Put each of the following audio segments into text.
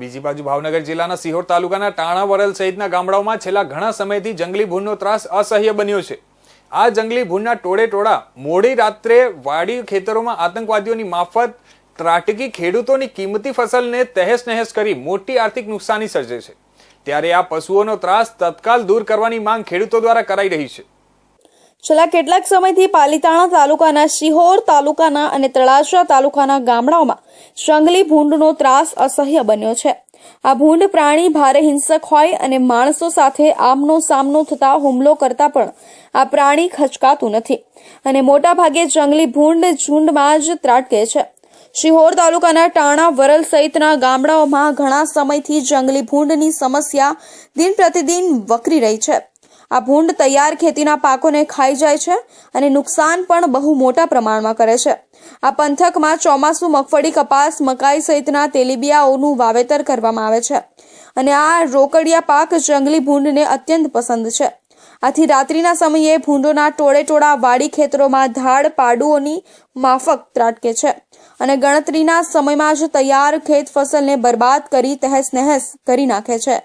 બીજી બાજુ ભાવનગર જિલ્લાના સિહોર તાલુકાના ટાણા વરલ સહિતના ગામડાઓમાં છેલ્લા ઘણા સમયથી જંગલી ભૂનનો ત્રાસ અસહ્ય બન્યો છે. આ જંગલી ભૂનના ટોળે ટોળા મોડી રાત્રે વાડી ખેતરોમાં આતંકવાદીઓની માફત ત્રાટકી ખેડૂતોની કિંમતી ફસલને તહેસ નહેસ કરી મોટી આર્થિક નુકસાની સર્જે છે. ત્યારે આ પશુઓનો ત્રાસ તત્કાલ દૂર કરવાની માંગ ખેડૂતો દ્વારા કરાઈ રહી છે. છેલ્લા કેટલાક સમયથી પાલીતાણા તાલુકાના શિહોર તાલુકાના અને તળાજા તાલુકાના ગામડાઓમાં જંગલી ભૂંડનો ત્રાસ અસહ્ય બન્યો છે. આ ભૂંડ પ્રાણી ભારે હિંસક હોય અને માણસો સાથે આમનો સામનો થતા હુમલો કરતા પણ આ પ્રાણી ખચકાતું નથી અને મોટા ભાગે જંગલી ભૂંડ ઝુંડમાં જ ત્રાટકે છે. શિહોર તાલુકાના ટાણા વરલ સહિતના ગામડાઓમાં ઘણા સમયથી જંગલી ભૂંડની સમસ્યા દિન પ્રતિદિન વકરી રહી છે. આ ભૂંડ તૈયાર ખેતીના પાકોને ખાઈ જાય છે અને નુકસાન પણ બહુ મોટા પ્રમાણમાં કરે છે. આ પંથકમાં ચોમાસુ, મગફળી, કપાસ, મકાઈ સહિતના તેલીબિયાઓનું વાવેતર કરવામાં આવે છે અને આ રોકડિયા પાક જંગલી ભૂંડને અત્યંત પસંદ છે. આથી રાત્રિના સમયે ભૂંડોના ટોળે ટોળા વાડી ખેતરોમાં ધાડ પાડુઓની માફક ત્રાટકે છે અને ગણતરીના સમયમાં જ તૈયાર ખેત ફસલને બરબાદ કરી તહેસ નહેસ કરી નાખે છે.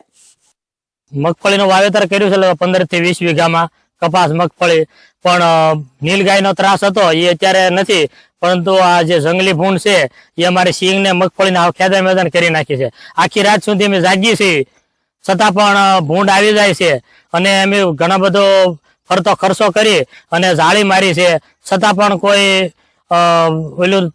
મગફળીનું વાવેતર કર્યું છે પંદરથી વીસ વીઘામાં કપાસ, મગફળી. પણ નીલગાયનો ત્રાસ હતો, એ અત્યારે નથી. પરંતુ આ જે જંગલી ભૂંડ છે, એ અમારી સિંગ ને મગફળીને હાવ મેદાન કરી નાખી છે. આખી રાત સુધી અમે જાગીએ છીએ. છતાં પણ ભૂંડ આવી જાય છે. અને અમે ઘણો બધો ફરતો ખર્ચો કરી અને જાળી મારી છે. છતાં પણ કોઈ ઓલું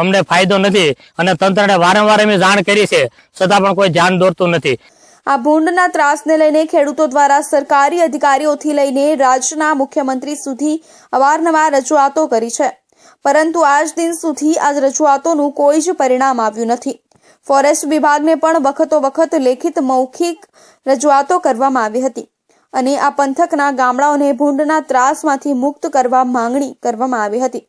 અમને ફાયદો નથી. અને તંત્રને વારંવાર અમે જાણ કરી છે. છતાં પણ કોઈ ધ્યાન દોરતું નથી. આ ભૂંડના ત્રાસને લઈને ખેડૂતો દ્વારા સરકારી અધિકારીઓથી લઈને રાજ્યના મુખ્યમંત્રી સુધી અવારનવાર રજૂઆતો કરી છે. પરંતુ આજ દિન સુધી આ રજૂઆતોનું કોઈ જ પરિણામ આવ્યું નથી. ફોરેસ્ટ વિભાગને પણ વખતો વખત લેખિત મૌખિક રજૂઆતો કરવામાં આવી હતી અને આ પંથકના ગામડાઓને ભૂંડના ત્રાસમાંથી મુક્ત કરવા માંગણી કરવામાં આવી હતી.